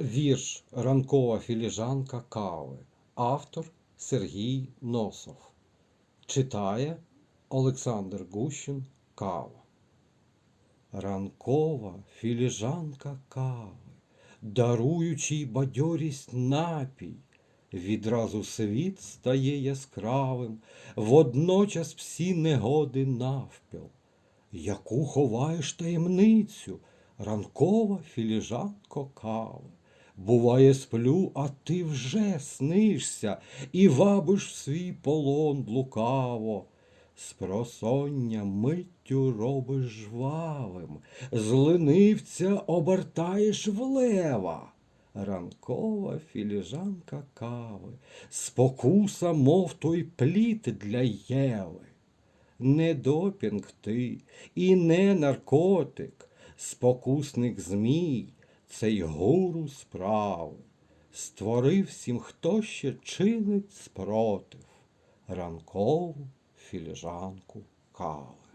Вірш Ранкова філіжанка кави. Автор Сергій Носов. Читає Олександр Гущин Кава. Ранкова філіжанка кави, даруючи бадьорість напій, відразу світ стає яскравим, водночас всі негоди навпіл. Яку ховаєш таємницю, ранкова філіжанко кави. Буває, сплю, а ти вже снишся і вабиш в свій полон лукаво. Спросоння миттю робиш жвавим, з ленивця обертаєш в лева. Ранкова філіжанка кави, спокуса, мов той плід для Єви. Не допінг ти і не наркотик, спокусник змій, цей гуру справ, Створив всім, хто ще чинить спротив, ранкову філіжанку кави.